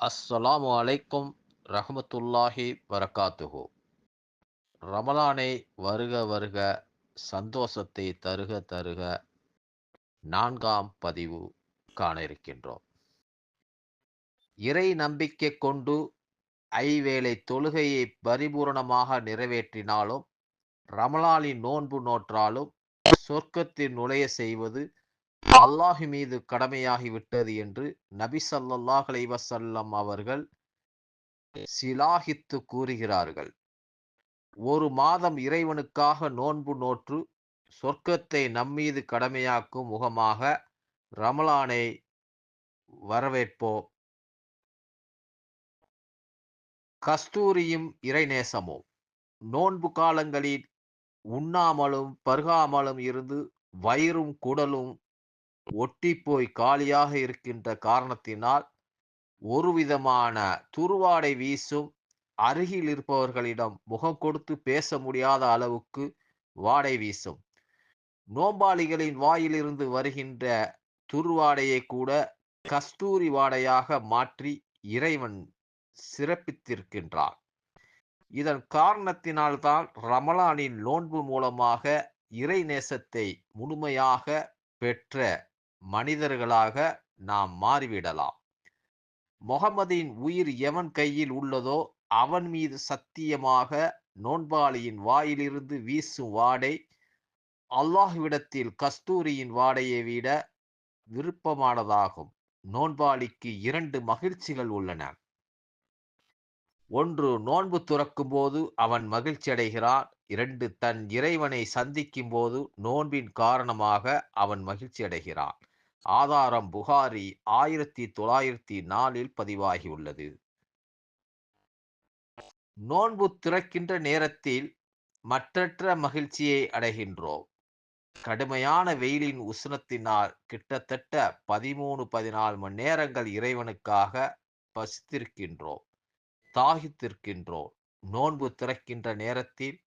அஸ்ஸலாமு அலைக்கும் ரஹமத்துல்லாஹி வரகாத்துஹு. ரமலானை வருக வருக சந்தோஷத்தை தருக தருக நான்காம் பதிவு காண இருக்கின்றோம். இறை நம்பிக்கை கொண்டு ஐவேளை தொழுகையை பரிபூரணமாக நிறைவேற்றினாலும் ரமலானின் நோன்பு நோற்றாலும் சொர்க்கத்தில் நுழைய செய்வது அல்லாஹு மீது கடமையாகிவிட்டது என்று நபி சல்லாஹ் அலைவசல்லம் அவர்கள் சிலாகித்து கூறுகிறார்கள். ஒரு மாதம் இறைவனுக்காக நோன்பு நோற்று சொர்க்கத்தை நம்மீது கடமையாக்கும் முகமாக ரமலானை வரவேற்போம் கஸ்தூரியும் இறைநேசமும் நோன்பு காலங்களில் உண்ணாமலும் பருகாமலும் இருந்து வயிறும் குடலும் ஒட்டி போய் காலியாக இருக்கின்ற காரணத்தினால் ஒரு விதமான துருவாடை வீசும் அருகில் இருப்பவர்களிடம் முகம் கொடுத்து பேச முடியாத அளவுக்கு வாடை வீசும். நோம்பாளிகளின் வாயிலிருந்து வருகின்ற துருவாடையை கூட கஸ்தூரி வாடையாக மாற்றி இறைவன் சிறப்பித்திருக்கின்றார் இதன் காரணத்தினால்தான் ரமலானின் நோன்பு மூலமாக இறை நேசத்தை முழுமையாக பெற்ற மனிதர்களாக நாம் மாறிவிடலாம். முகமதின் உயிர் எவன் கையில் உள்ளதோ அவன் மீது சத்தியமாக நோன்பாளியின் வாயிலிருந்து வீசும் வாடை அல்லாஹ்விடத்தில் கஸ்தூரியின் வாடையை விட விருப்பமானதாகும். நோன்பாளிக்கு இரண்டு மகிழ்ச்சிகள் உள்ளன. ஒன்று நோன்பு துறக்கும் போது அவன் மகிழ்ச்சி அடைகிறான் இரண்டு தன் இறைவனை சந்திக்கும் போது நோன்பின் காரணமாக அவன் மகிழ்ச்சி அடைகிறான் ஆதாரம் புகாரி ஆயிரத்தி தொள்ளாயிரத்தி நாலில் பதிவாகியுள்ளது. நோன்பு திறக்கின்ற நேரத்தில் மற்றற்ற மகிழ்ச்சியை அடைகின்றோம். கடுமையான வெயிலின் உஷ்ணத்தினால் கிட்டத்தட்ட பதிமூணு பதினாலு மணி நேரங்கள் இறைவனுக்காக பசித்திருக்கின்றோம். தாகித்திருக்கின்றோம். நோன்பு திறக்கின்ற நேரத்தில்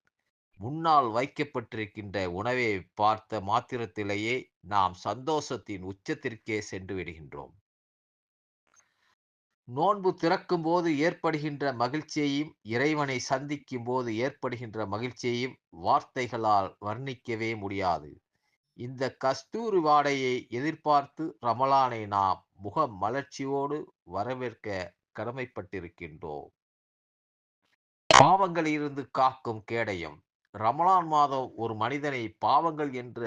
முன்னால் வைக்கப்பட்டிருக்கின்ற உணவை பார்த்த மாத்திரத்திலேயே நாம் சந்தோஷத்தின் உச்சத்திற்கே சென்று விடுகின்றோம். நோன்பு திறக்கும் போது ஏற்படுகின்ற மகிழ்ச்சியையும் இறைவனை சந்திக்கும் போது ஏற்படுகின்ற மகிழ்ச்சியையும் வார்த்தைகளால் வர்ணிக்கவே முடியாது. இந்த கஸ்தூரி வாடையை எதிர்பார்த்து ரமலானை நாம் முக மலர்ச்சியோடு வரவேற்க கடமைப்பட்டிருக்கின்றோம். பாவங்களிலிருந்து காக்கும் கேடயம். ரமலான் மாதம் ஒரு மனிதனை பாவங்கள் என்ற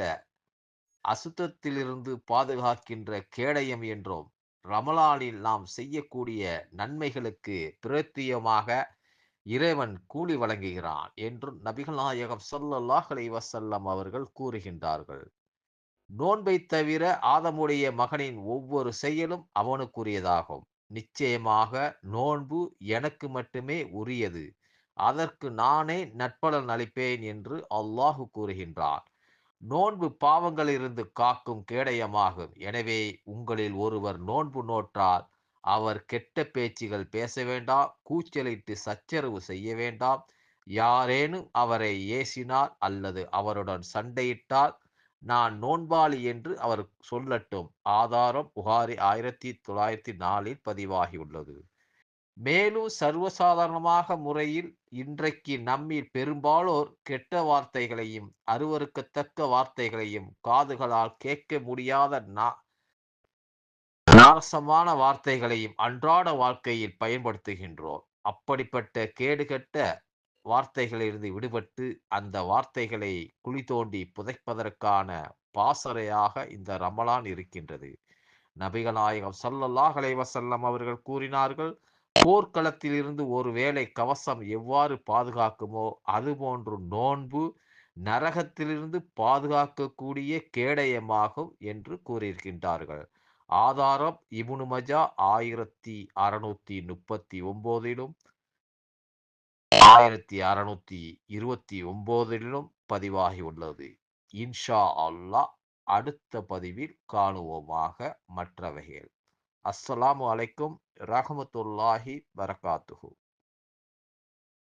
அசுத்தத்திலிருந்து பாதுகாக்கின்ற கேடயம் என்றும். ரமலானில் நாம் செய்யக்கூடிய நன்மைகளுக்கு பிரத்தியமாக இறைவன் கூலி வழங்குகிறான் என்றும் நபிகள் நாயகம் சொல்லல்லாஹ் வசல்லம் அவர்கள் கூறுகின்றார்கள். நோன்பை தவிர ஆதமுடைய மகனின் ஒவ்வொரு செயலும் அவனுக்குரியதாகும். நிச்சயமாக நோன்பு எனக்கு மட்டுமே உரியது. அதற்கு நானே நட்பலன் அளிப்பேன் என்று அல்லாஹு கூறுகின்றான். நோன்பு பாவங்களிலிருந்து காக்கும் கேடயமாகும். எனவே உங்களில் ஒருவர் நோன்பு நோற்றால் அவர் கெட்ட பேச்சுகள் பேச வேண்டாம் கூச்சலிட்டு சச்சரவு செய்ய வேண்டாம். யாரேனும் அவரை ஏசினால் அல்லது அவருடன் சண்டையிட்டால் நான் நோன்பாளி என்று அவர் சொல்லட்டும். ஆதாரம் புகாரி ஆயிரத்தி தொள்ளாயிரத்தி நாலில் பதிவாகியுள்ளது. மேலும் சர்வசாதாரணமாக முறையில் இன்றைக்கு நம்மில் பெரும்பாலோர் கெட்ட வார்த்தைகளையும் அருவருக்கத்தக்க வார்த்தைகளையும் காதுகளால் கேட்க முடியாத நாரசமான வார்த்தைகளையும் அன்றாட வாழ்க்கையில் பயன்படுத்துகின்றோம் அப்படிப்பட்ட கேடுகட்ட வார்த்தைகளிலிருந்து விடுபட்டு அந்த வார்த்தைகளை குழி தோண்டி புதைப்பதற்கான பாசறையாக இந்த ரமலான் இருக்கின்றது. நபிகநாயகம் சல்லல்லாஹ் அலைவசல்லம் அவர்கள் கூறினார்கள் போர்க்களத்திலிருந்து ஒருவேளை கவசம் எவ்வாறு பாதுகாக்குமோ அதுபோன்று நோன்பு நரகத்திலிருந்து பாதுகாக்கக்கூடிய கேடயமாகும் என்று கூறியிருக்கின்றார்கள். ஆதாரம் இபுனு மஜா ஆயிரத்தி அறுநூத்தி முப்பத்தி ஒன்பதிலும் ஆயிரத்தி அறுநூத்தி இருபத்தி ஒன்பதிலும் பதிவாகியுள்ளது இன்ஷா அல்லாஹ் அடுத்த பதிவில் காணுவோமாக மற்றவைகள். அஸ்ஸலாமு அலைக்கும் ரஹமத்துல்லாஹி வரகாத்துஹு